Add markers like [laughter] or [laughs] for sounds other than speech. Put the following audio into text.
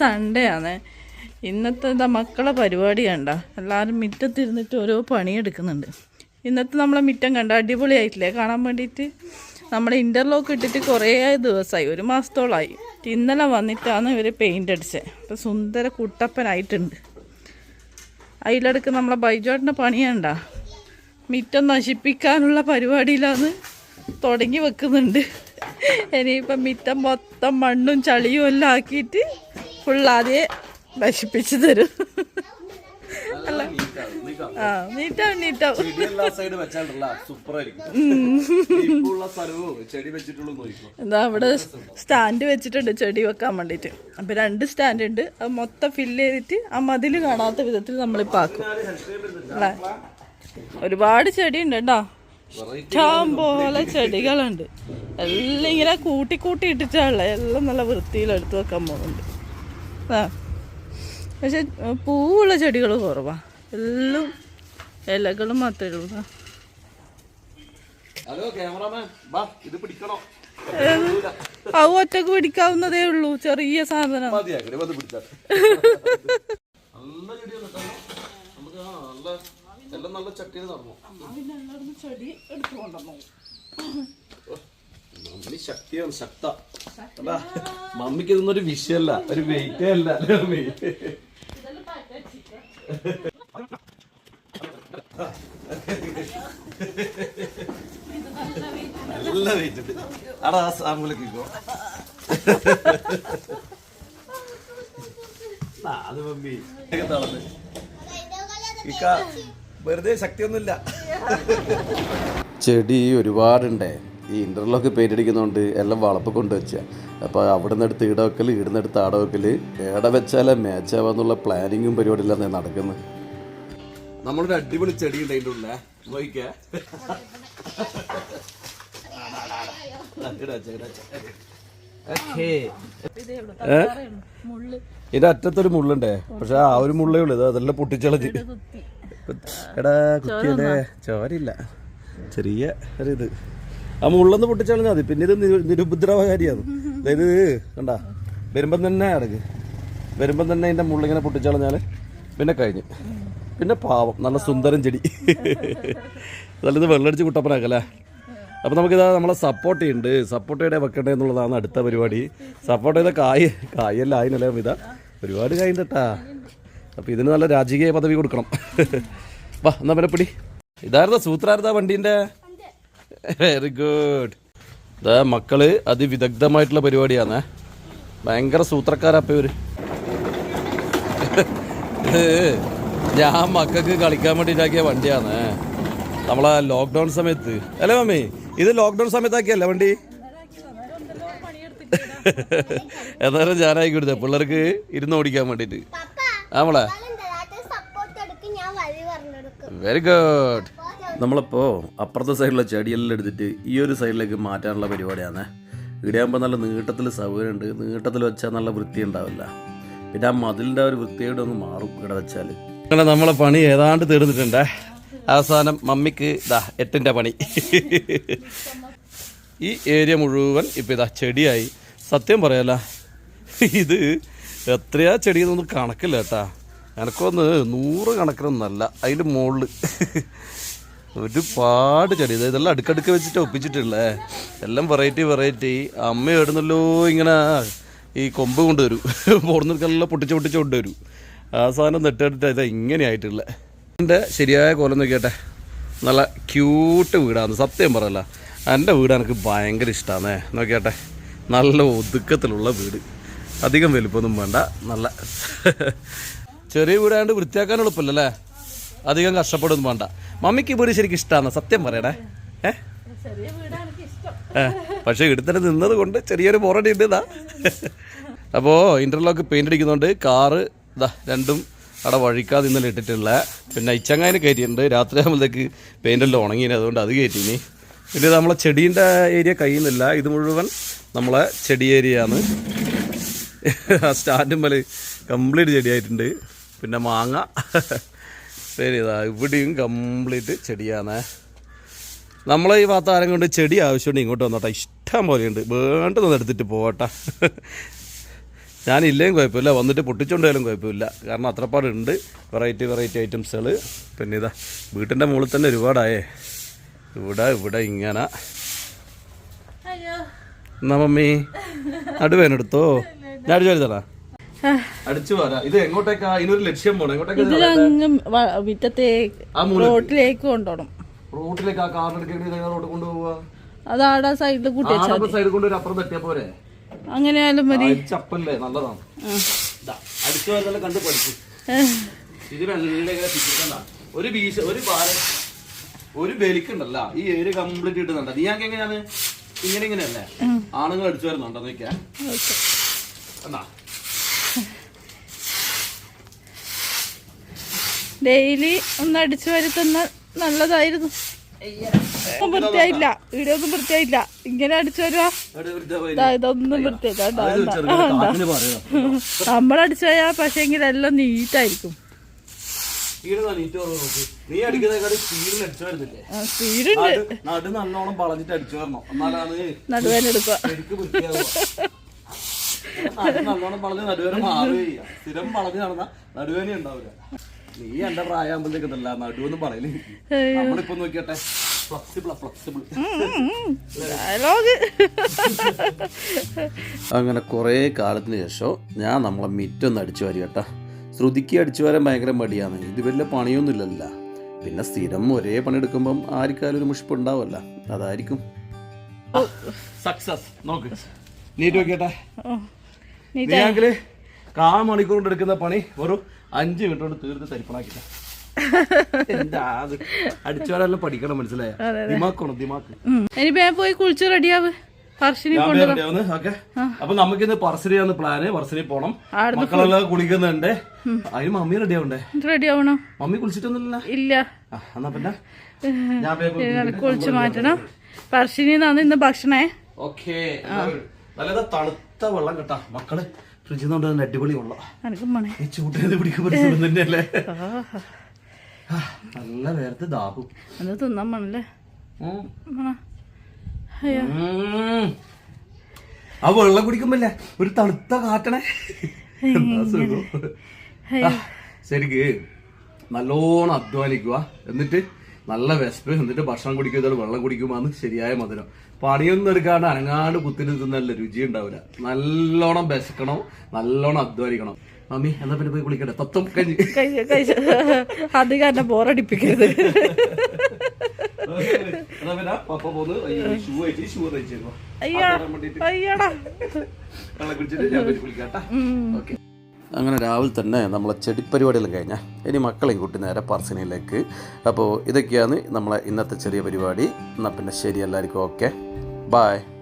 Sunday ആണ്. ഇന്നത്തെ എന്താ മക്കളെ പരിപാടി കണ്ട. എല്ലാവരും മുറ്റത്തിരുന്നിട്ട് ഓരോ പണിയെടുക്കുന്നുണ്ട്. ഇന്നത്തെ നമ്മളെ മുറ്റം കണ്ട അടിപൊളിയായിട്ടില്ലേ? കാണാൻ വേണ്ടിയിട്ട് നമ്മുടെ ഇന്റർലോക്ക് ഇട്ടിട്ട് കുറേ ദിവസമായി ഒരു മാസത്തോളമായി ഇന്നലെ വന്നിട്ടാണ് ഇവർ പെയിന്റ് അടിച്ചത് അപ്പോൾ സുന്ദര കുട്ടപ്പനായിട്ടുണ്ട്. അതിലടക്ക് നമ്മളെ ബൈജോട്ടിന്റെ പണിയണ്ട മിറ്റം നശിപ്പിക്കാനുള്ള പരിപാടിയിലാണ് തുടങ്ങി വെക്കുന്നുണ്ട്. ഇനിയിപ്പം മിറ്റം മൊത്തം മണ്ണും ചളിയും എല്ലാം ആക്കിയിട്ട് ഫുള്ളാതെ നശിപ്പിച്ചു തരും. അല്ല ആ നീറ്റാവും നീറ്റാവും. എന്താ അവിടെ സ്റ്റാൻഡ് വെച്ചിട്ടുണ്ട് ചെടി വെക്കാൻ വേണ്ടിട്ട് അപ്പൊ രണ്ട് സ്റ്റാൻഡ് ഉണ്ട്. അത് മൊത്തം ഫില്ല് ചെയ്തിട്ട് ആ മതിൽ കാണാത്ത വിധത്തിൽ നമ്മളിപ്പോൾ ആക്കും. അല്ലേ? ഒരുപാട് ചെടിയുണ്ട് കേട്ടോ. ഇഷ്ടം പോലെ ചെടികളുണ്ട്. എല്ലാം ഇങ്ങനെ കൂട്ടി കൂട്ടി ഇട്ടിട്ടാണല്ലേ എല്ലാം നല്ല വൃത്തിയിൽ എടുത്ത് വെക്കാൻ പോകുന്നുണ്ട്. പക്ഷെ പൂവുള്ള ചെടികൾ കുറവാ. എല്ലാം ഇലകളും മാത്രമേ ഉള്ളൂ. അവ ഹലോ ക്യാമറാമാൻ വാ ഇത് പിടിക്കണോ? ഏത്? അത് ഒറ്റയ്ക്ക് പിടിക്കാവുന്നതേ ഉള്ളൂ. ചെറിയ സാധനം. നല്ല ചട്ടിയിൽ നടന്നു. ചെടി എടുത്തുകൊണ്ടു മമ്മി ശക്തിയാണ് ശക്ത. അല്ല മമ്മിക്ക് ഇതൊന്നും ഒരു വിഷയല്ല ഒരു വെയിറ്റേ അല്ല. അല്ലേ മമ്മി നല്ല വെയിറ്റ് ഉണ്ട്. അടാ ആ സാമ്പിളൊക്കെ അത് മമ്മി. ഇക്ക വെറുതെ ശക്തിയൊന്നുമില്ല. ചെടി ഒരുപാടുണ്ടേ. ഈ ഇന്റർലോക്ക് പെയിന്റ് അടിക്കുന്നതുകൊണ്ട് എല്ലാം വളപ്പ് കൊണ്ട് കൊണ്ടുവച്ച. അപ്പോൾ അവിടെ നിന്ന് എടുത്ത് ഇടവെക്കൽ വെക്കൽ നിന്ന് എടുത്ത് ആട വെക്കൽ ഏടെ വെച്ചാലേ മാച്ചാവാന്നുള്ള പ്ലാനിങ്ങും പരിപാടിയിലാണ് നടക്കുന്നത് നമ്മളൊരു അടിപൊളി ചെടി ഉണ്ട് അതിന്റെ ഉള്ളിൽ നോക്കിക്കേ. മുള്ള്. ഇതിന്റെ അറ്റത്തൊരു മുള്ളുണ്ടേ? പക്ഷെ ആ ഒരു മുള്ളേ ഉള്ളൂ. ഇത് അതെല്ലാം പൊട്ടിച്ചളഞ്ഞ്. എടാ കുട്ടിയുടെ ചോരില്ല ചെറിയ ഒരു ഇത് ആ ഉള്ളന്ന് പൊട്ടിച്ചാലും മതി. പിന്നെ ഇത് നിരു- നിരുപദ്രവകാരിയാണ്. അതായത് കണ്ട വരുമ്പം തന്നെ അടക്ക്. വരുമ്പം തന്നെ അതിന്റെ മുള്ളിങ്ങനെ പൊട്ടിച്ചളഞ്ഞാൽ പിന്നെ കഴിഞ്ഞു. പിന്നെ പാവം നല്ല സുന്ദരം ചെടി. നല്ലത് വെള്ളടിച്ച് കുട്ടപ്പനാക്കല്ലേ? അപ്പോൾ നമുക്കിതാ നമ്മളെ സപ്പോർട്ട് ഉണ്ട് സപ്പോർട്ട് ചെയ്തേ വെക്കണ്ടേ എന്നുള്ളതാണ് അടുത്ത പരിപാടി. സപ്പോർട്ട് ചെയ്ത കായ് കായല്ല ആയിനല്ലേ ഇതാ. ഒരുപാട് കായ് തട്ടാ അപ്പോൾ ഇതിന് നല്ല രാജകീയ പദവി കൊടുക്കണം. വാ എന്നാ പിന്നെ പിടി. ഇതായിരുന്നു സൂത്രാർത്ഥ വണ്ടീന്റെ വെരി ഗുഡ് ഇതാ മക്കൾ അതിവിദഗ്ധമായിട്ടുള്ള പരിപാടിയാണ് ഭയങ്കര സൂത്രക്കാരപ്പ ഇവർ. ഇത് [laughs] ഞാൻ മക്കൾക്ക് കളിക്കാൻ വേണ്ടിയിട്ടാക്കിയ വണ്ടിയാണ് നമ്മളെ ലോക്ക്ഡൗൺ സമയത്ത്. അല്ലേ മമ്മി? ഇത് ലോക്ക്ഡൗൺ സമയത്താക്കിയല്ലേ വണ്ടി? [laughs] എന്നാലും ഞാനായി കൊടുത്തേ. പിള്ളേർക്ക് ഇരുന്ന് ഓടിക്കാൻ വേണ്ടിയിട്ട്. നമ്മളെ വെരി ഗുഡ് നമ്മളിപ്പോൾ അപ്പുറത്തെ സൈഡിലെ ചെടിയെല്ലാം എടുത്തിട്ട് ഈ ഒരു സൈഡിലേക്ക് മാറ്റാനുള്ള പരിപാടിയാണ്. ഇവിടെയാകുമ്പോൾ നല്ല നീട്ടത്തിൽ സൗകര്യമുണ്ട്. നീട്ടത്തിൽ വെച്ചാൽ നല്ല വൃത്തി ഉണ്ടാവില്ല. പിന്നെ ആ മതിലിന്റെ ഒരു വൃത്തിയോട് ഒന്ന് മാറും ഇവിടെ വെച്ചാൽ അങ്ങനെ നമ്മളെ പണി ഏതാണ്ട് തീർന്നിട്ടുണ്ട്. അവസാനം മമ്മിക്ക് ഇതാ എട്ടിന്റെ പണി. ഈ ഏരിയ മുഴുവൻ ഇപ്പം ഇതാ ചെടിയായി. സത്യം പറയല്ല ഇത് എത്രയാ ചെടിയെന്നൊന്നും കണക്കില്ല കേട്ടാ. എനക്കൊന്ന് നൂറ് കണക്കിനൊന്നല്ല അതിന്റെ മുകളിൽ ഒരുപാട് ചെടി. ഇതെല്ലാം അടുക്കടുക്ക് വെച്ചിട്ട് ഒപ്പിച്ചിട്ടുള്ളേ എല്ലാം വെറൈറ്റി വെറൈറ്റി അമ്മ എവിടുന്നല്ലോ ഇങ്ങനെ ഈ കൊമ്പ് കൊണ്ടുവരും. പോർന്നിട്ടെല്ലാം പൊട്ടിച്ച് പൊട്ടിച്ച് കൊണ്ടുവരും. ആ സാധനം നെട്ടെടുത്ത് ഇതാ ഇങ്ങനെയായിട്ടുള്ള എന്റെ ശരിയായ കോലം നോക്കിയാട്ടെ. നല്ല ക്യൂട്ട് വീടാണ് സത്യം പറയല്ല. എന്റെ വീട് എനിക്ക് ഭയങ്കര ഇഷ്ടമാണ് നോക്കിയാട്ടെ. നല്ല ഒതുക്കത്തിലുള്ള വീട്. അധികം വലുപ്പമൊന്നും വേണ്ട. നല്ല ചെറിയ വീടായതുകൊണ്ട് വൃത്തിയാക്കാൻ എളുപ്പമല്ലേ അധികം കഷ്ടപ്പെടുന്നു വേണ്ട. മമ്മിക്ക് ഈ വീട് ശരിക്കും ഇഷ്ടമാണ് സത്യം പറയണേ. ഏ? ചെറിയ വീടാണ് ഇഷ്ടം പക്ഷേ ഇടുത്തന്നെ നിന്നത് കൊണ്ട് ചെറിയൊരു ബോറടി ഉണ്ട് ഇതാ. അപ്പോൾ ഇന്റർലോക്ക് പെയിന്റ് അടിക്കുന്നതുകൊണ്ട് കാറ് ഇതാ രണ്ടും അവിടെ വഴിക്കാതെ ഇന്നലെ ഇട്ടിട്ടുള്ള. പിന്നെ ഇച്ചങ്ങാന് കയറ്റിയിട്ടുണ്ട്. രാത്രി ആകുമ്പോഴത്തേക്ക് പെയിന്റെല്ലാം ഉണങ്ങിയിന് അതുകൊണ്ട് അത് കയറ്റിനി പിന്നെ നമ്മളെ ചെടീന്റെ ഏരിയ കഴിയുന്നില്ല ഇത് മുഴുവൻ നമ്മളെ ചെടി ഏരിയ ആണ്. സ്റ്റാൻഡും മേലെ കംപ്ലീറ്റ് ചെടിയായിട്ടുണ്ട് പിന്നെ മാങ്ങ. ശരി ഇതാ ഇവിടെയും കംപ്ലീറ്റ് ചെടിയാണ്. നമ്മളെ ഈ ഭാഗത്ത് ആരും കൊണ്ട് ചെടി ആവശ്യമുണ്ട് ഇങ്ങോട്ട് വന്നോട്ടെ. ഇഷ്ടം പോലെയുണ്ട് വേണ്ടതൊന്നും എടുത്തിട്ട് പോകട്ടെ. ഞാനില്ലേയും കുഴപ്പമില്ല. വന്നിട്ട് പൊട്ടിച്ചുകൊണ്ടായാലും കുഴപ്പമില്ല. കാരണം അത്രപ്പാടുണ്ട് വെറൈറ്റി വെറൈറ്റി ഐറ്റംസുകൾ പിന്നെ ഇതാ വീട്ടിന്റെ മുകളിൽ തന്നെ ഒരുപാടായേ. ഇവിടെ ഇവിടെ ഇങ്ങനെ. എന്നാ മമ്മി? നടുവേനെടുത്തോ ഞാൻ അടിച്ചു വരുത്തടാ അടിച്ചു വരാ. ഇത് എങ്ങോട്ടേക്കാ? ഇതിനൊരു ലക്ഷ്യം പോണം. എങ്ങോട്ടേക്കാ മൂല റോട്ടിലേക്ക് കൊണ്ടുപോകണം. റോട്ടിലേക്ക് ആ കാർ എടുക്കേണ്ടി റോഡ് കൊണ്ടുപോവാ. അതാടെ സൈഡിൽ കൂട്ടി സൈഡിൽ കൊണ്ട് ഒരു അപ്പുറം തട്ടിയാ പോരെ. അങ്ങനെ ആയാലും മതി ചപ്പല്ലേ? നല്ലതാണ്. അടിച്ചു വരുന്ന കണ്ട് പഠിച്ചു. ഇത് വെള്ളിയിലേക്ക് തിരിക്കണ്ട ഒരു വീശ ഒരു പാല ഒരു ബലിക്കുണ്ടല്ല. ഈ ഏര് കംപ്ലീറ്റ് കിട്ടുന്നുണ്ട് നീ ഞങ്ങൾക്ക് എങ്ങനെയാണ്? ഇങ്ങനെ ഇങ്ങനെയല്ലേ? ആണുങ്ങൾ അടിച്ചു വരുന്നുണ്ടോ? നോക്കിയാ. എന്നാ ഡെയിലി ഒന്ന് അടിച്ചു വരുത്തുന്ന നല്ലതായിരുന്നു. ഒന്നും വൃത്തിയായില്ല. വീഡിയോ ഒന്നും വൃത്തിയായില്ല. ഇങ്ങനെ അടിച്ചു വരുവാ പോയി. ഇതൊന്നും വൃത്തിയായില്ല. നമ്മൾ അടിച്ചു പോയാൽ പക്ഷേങ്കിൽ എല്ലാം നീറ്റായിരിക്കും. നടുവേനെടുക്കുക നല്ലോണം വളഞ്ഞ് നടുവേന മാറുകയില്ല സ്ഥിരം വളഞ്ഞ് നടന്ന നടുവേന ഉണ്ടാവില്ല. നീ എന്റെ പ്രായമാകുമ്പോഴത്തേക്കല്ല നടുവെന്ന് പറയൽ. നമ്മളിപ്പോ നോക്കിയട്ടെ ഫ്ലെക്സിബിൾ ഫ്ലെക്സിബിൾ ഡയലോഗ് അങ്ങനെ കുറേ കാലത്തിന് ശേഷം ഞാൻ നമ്മളെ മിറ്റൊന്ന് അടിച്ചു വാരി കേട്ടാ. ശ്രുതിക്ക് അടിച്ചു വരാൻ ഭയങ്കര മടിയാണ്. ഇത് വലിയ പണിയൊന്നുമില്ലല്ല. പിന്നെ സ്ഥിരം ഒരേ പണി എടുക്കുമ്പം ആർക്കാലും ഒരു മുഷിപ്പ് ഉണ്ടാവല്ല അതായിരിക്കും. സക്സസ് നോക്ക്. നീറ്റ് നോക്കിയട്ടെ നീയാങ്കിൽ കാ മണിക്കൂർ കൊണ്ട് എടുക്കുന്ന പണി വെറും അഞ്ച് മിനിറ്റ് കൊണ്ട് തീർത്ത് തരിപ്പണാക്കില്ല എന്താ അത്? അടിച്ചു വരാനെല്ലാം പഠിക്കണം മനസ്സിലായ? ദിമാക്കണം ദിമാക്ക് ഇനി വേ പോയി കുളിച്ച് റെഡിയാവ്. അപ്പൊ നമുക്കിന്ന് പറശ്ശിനിയാണ് പ്ലാന് പറശ്ശിനി പോണം. മക്കളെല്ലാം കുളിക്കുന്നുണ്ട്. അതിന് മമ്മി റെഡി ആവണ്ടേ? റെഡി ആവണോ? മമ്മി കുളിച്ചിട്ടൊന്നുമില്ല ഇല്ല. എന്നാ പിന്നെ? ഞാൻ വേഗം ഇങ്ങനെ മാറ്റണം. നന്ന് ഇന്ന് ഭക്ഷണേ. ഓക്കെ നല്ല തണുത്ത വെള്ളം കേട്ടാ മക്കൾ. ഫ്രിഡ്ജിൽ നിന്ന് കൊണ്ടുവന്ന അടിപൊളിയുള്ള ഈ ചൂട്ടേത് പിടിക്കുമ്പോൾ തന്നെയല്ലേ? നല്ല നേരത്തെ ദാഹും. അത് തിന്നാൻ മണല്ലേ. ആ വെള്ളം കുടിക്കുമ്പല്ലേ ഒരു തണുത്ത കാറ്റണേ. ശരിക്ക് നല്ലോണം അധ്വാനിക്കുക എന്നിട്ട് നല്ല വിശപ്പ് എന്നിട്ട് ഭക്ഷണം കുടിക്കുക വെള്ളം കുടിക്കുമ്പോ ശരിയായ മധുരം. പണിയൊന്നും എടുക്കാണ്ട് അനങ്ങാണ്ട് കുത്തിന് തിന്നല്ല രുചി ഉണ്ടാവില്ല നല്ലോണം വിശക്കണം നല്ലോണം അധ്വാനിക്കണം. മമ്മി എന്നാ പിന്നെ പോയി കുളിക്കട്ടെ? തത്വം കഴിഞ്ഞ്. അത് കാരണം അധികം ബോറടിപ്പിക്കരുത് എന്നാ പിന്നെ പപ്പ പോന്ന് ഷൂ അയച്ച് ഷൂ തയ്ച്ചേക്കോ. അയ്യോ അയ്യടാ. പോയി കുളിക്കാട്ടാ. ഓക്കെ. അങ്ങനെ രാവിലെ തന്നെ നമ്മളെ ചെടിപ്പരിപാടിയെല്ലാം കഴിഞ്ഞാൽ ഇനി മക്കളെയും കൂട്ടി നേരെ പറശ്ശിനിയിലേക്ക്. അപ്പോൾ ഇതൊക്കെയാണ് നമ്മളെ ഇന്നത്തെ ചെറിയ പരിപാടി. എന്നാൽ പിന്നെ ശരി എല്ലാവർക്കും ഓക്കെ. ബായ്